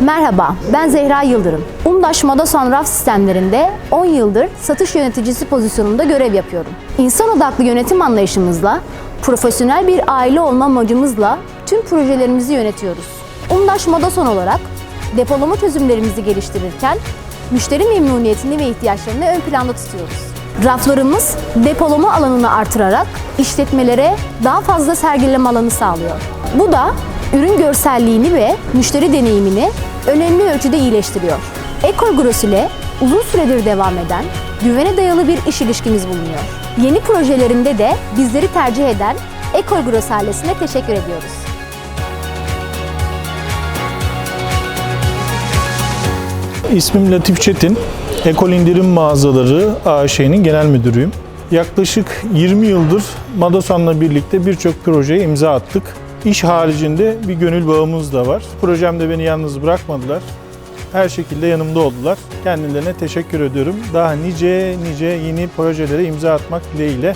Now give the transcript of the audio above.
Merhaba, ben Zehra Yıldırım. Umdaş Modason Raf Sistemlerinde 10 yıldır satış yöneticisi pozisyonunda görev yapıyorum. İnsan odaklı yönetim anlayışımızla, profesyonel bir aile olma amacımızla tüm projelerimizi yönetiyoruz. Umdaş Modason olarak depolama çözümlerimizi geliştirirken müşteri memnuniyetini ve ihtiyaçlarını ön planda tutuyoruz. Raflarımız depolama alanını artırarak işletmelere daha fazla sergileme alanı sağlıyor. Bu da ürün görselliğini ve müşteri deneyimini önemli ölçüde iyileştiriyor. Ekol Gros ile uzun süredir devam eden güvene dayalı bir iş ilişkimiz bulunuyor. Yeni projelerinde de bizleri tercih eden Ekol Gros ailesine teşekkür ediyoruz. İsmim Latif Çetin. Ekol İndirim Mağazaları AŞ'nin genel müdürüyüm. Yaklaşık 20 yıldır Madosan'la birlikte birçok projeye imza attık. İş haricinde bir gönül bağımız da var. Projemde beni yalnız bırakmadılar. Her şekilde yanımda oldular. Kendilerine teşekkür ediyorum. Daha nice nice yeni projelere imza atmak dileğiyle